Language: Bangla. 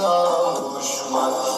দুশ্মন